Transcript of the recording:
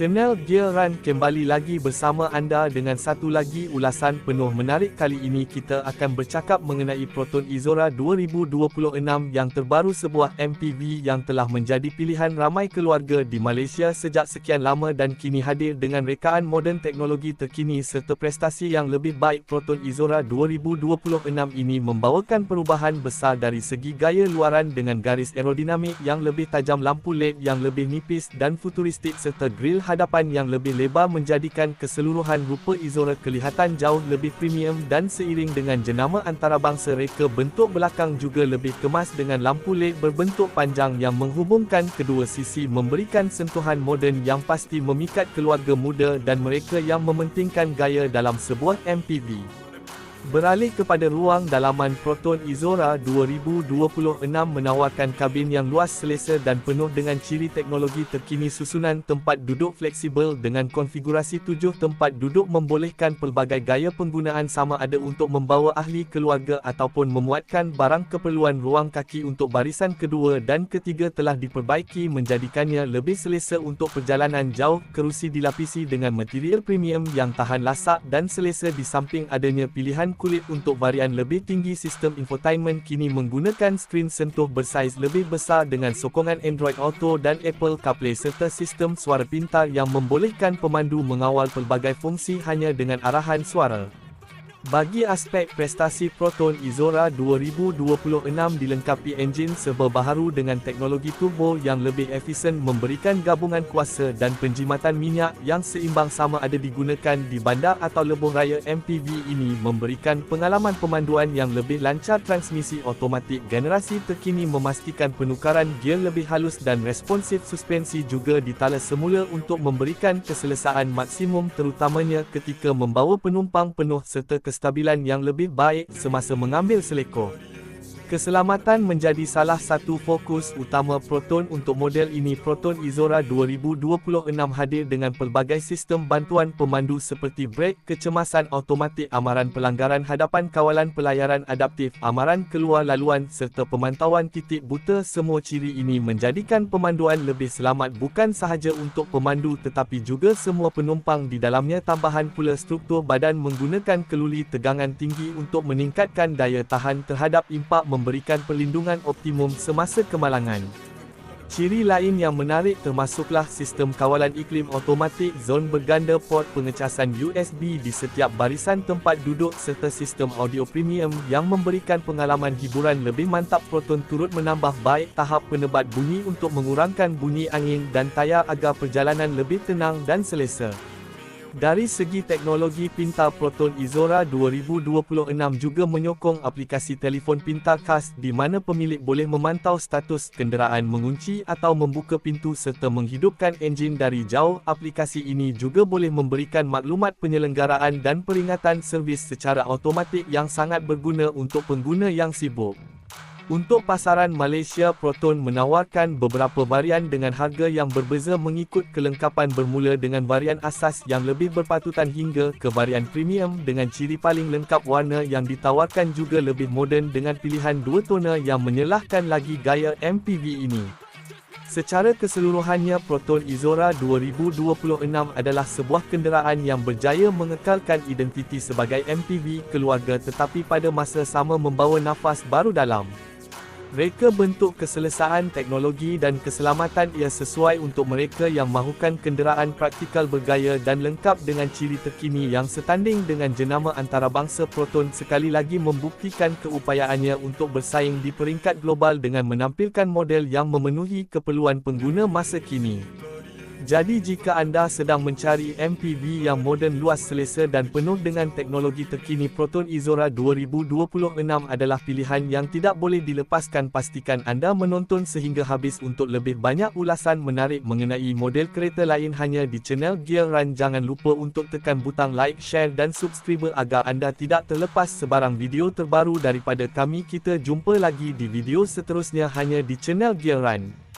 Channel Gear Run kembali lagi bersama anda dengan satu lagi ulasan penuh menarik kali ini. Kita akan bercakap mengenai Proton Izora 2026 yang terbaru sebuah MPV yang telah menjadi pilihan ramai keluarga di Malaysia sejak sekian lama dan kini hadir dengan rekaan moden teknologi terkini serta prestasi yang lebih baik. Proton Izora 2026 ini membawakan perubahan besar dari segi gaya luaran dengan garis aerodinamik yang lebih tajam lampu LED yang lebih nipis dan futuristik serta grill hadapan yang lebih lebar menjadikan keseluruhan rupa Izora kelihatan jauh lebih premium dan seiring dengan jenama antarabangsa reka bentuk belakang juga lebih kemas dengan lampu LED berbentuk panjang yang menghubungkan kedua sisi memberikan sentuhan moden yang pasti memikat keluarga muda dan mereka yang mementingkan gaya dalam sebuah MPV. Beralih kepada ruang dalaman Proton Izora 2026 menawarkan kabin yang luas selesa dan penuh dengan ciri teknologi terkini susunan tempat duduk fleksibel dengan konfigurasi tujuh tempat duduk membolehkan pelbagai gaya penggunaan sama ada untuk membawa ahli keluarga ataupun memuatkan barang keperluan ruang kaki untuk barisan kedua dan ketiga telah diperbaiki menjadikannya lebih selesa untuk perjalanan jauh kerusi dilapisi dengan material premium yang tahan lasak dan selesa di samping adanya pilihan kulit untuk varian lebih tinggi sistem infotainment kini menggunakan skrin sentuh bersaiz lebih besar dengan sokongan Android Auto dan Apple CarPlay serta sistem suara pintar yang membolehkan pemandu mengawal pelbagai fungsi hanya dengan arahan suara. Bagi aspek prestasi Proton Izora 2026 dilengkapi enjin serba baharu dengan teknologi turbo yang lebih efisien memberikan gabungan kuasa dan penjimatan minyak yang seimbang sama ada digunakan di bandar atau lebuh raya MPV ini memberikan pengalaman pemanduan yang lebih lancar transmisi otomatik generasi terkini memastikan penukaran gear lebih halus dan responsif suspensi juga ditala semula untuk memberikan keselesaan maksimum terutamanya ketika membawa penumpang penuh serta kestabilan yang lebih baik semasa mengambil selekor. Keselamatan menjadi salah satu fokus utama Proton untuk model ini. Proton Izora 2026 hadir dengan pelbagai sistem bantuan pemandu seperti brake, kecemasan automatik, amaran pelanggaran hadapan kawalan pelayaran adaptif, amaran keluar laluan serta pemantauan titik buta. Semua ciri ini menjadikan pemanduan lebih selamat bukan sahaja untuk pemandu tetapi juga semua penumpang di dalamnya. Tambahan pula struktur badan menggunakan keluli tegangan tinggi untuk meningkatkan daya tahan terhadap impak memberikan perlindungan optimum semasa kemalangan. Ciri lain yang menarik termasuklah sistem kawalan iklim automatik zon berganda port pengecasan USB di setiap barisan tempat duduk serta sistem audio premium yang memberikan pengalaman hiburan lebih mantap Proton turut menambah baik tahap penebat bunyi untuk mengurangkan bunyi angin dan tayar agar perjalanan lebih tenang dan selesa. Dari segi teknologi pintar Proton Izora 2026 juga menyokong aplikasi telefon pintar khas di mana pemilik boleh memantau status kenderaan mengunci atau membuka pintu serta menghidupkan enjin dari jauh. Aplikasi ini juga boleh memberikan maklumat penyelenggaraan dan peringatan servis secara automatik yang sangat berguna untuk pengguna yang sibuk. Untuk pasaran Malaysia Proton menawarkan beberapa varian dengan harga yang berbeza mengikut kelengkapan bermula dengan varian asas yang lebih berpatutan hingga ke varian premium dengan ciri paling lengkap warna yang ditawarkan juga lebih moden dengan pilihan dua tona yang menyelahkan lagi gaya MPV ini. Secara keseluruhannya Proton Izora 2026 adalah sebuah kenderaan yang berjaya mengekalkan identiti sebagai MPV keluarga tetapi pada masa sama membawa nafas baru dalam Reka bentuk keselesaan teknologi dan keselamatan ia sesuai untuk mereka yang mahukan kenderaan praktikal bergaya dan lengkap dengan ciri terkini yang setanding dengan jenama antarabangsa Proton sekali lagi membuktikan keupayaannya untuk bersaing di peringkat global dengan menampilkan model yang memenuhi keperluan pengguna masa kini. Jadi jika anda sedang mencari MPV yang moden luas selesa dan penuh dengan teknologi terkini Proton Izora 2026 adalah pilihan yang tidak boleh dilepaskan. Pastikan anda menonton sehingga habis untuk lebih banyak ulasan menarik mengenai model kereta lain hanya di channel Gear Run. Jangan lupa untuk tekan butang like, share dan subscribe agar anda tidak terlepas sebarang video terbaru daripada kami. Kita jumpa lagi di video seterusnya hanya di channel Gear Run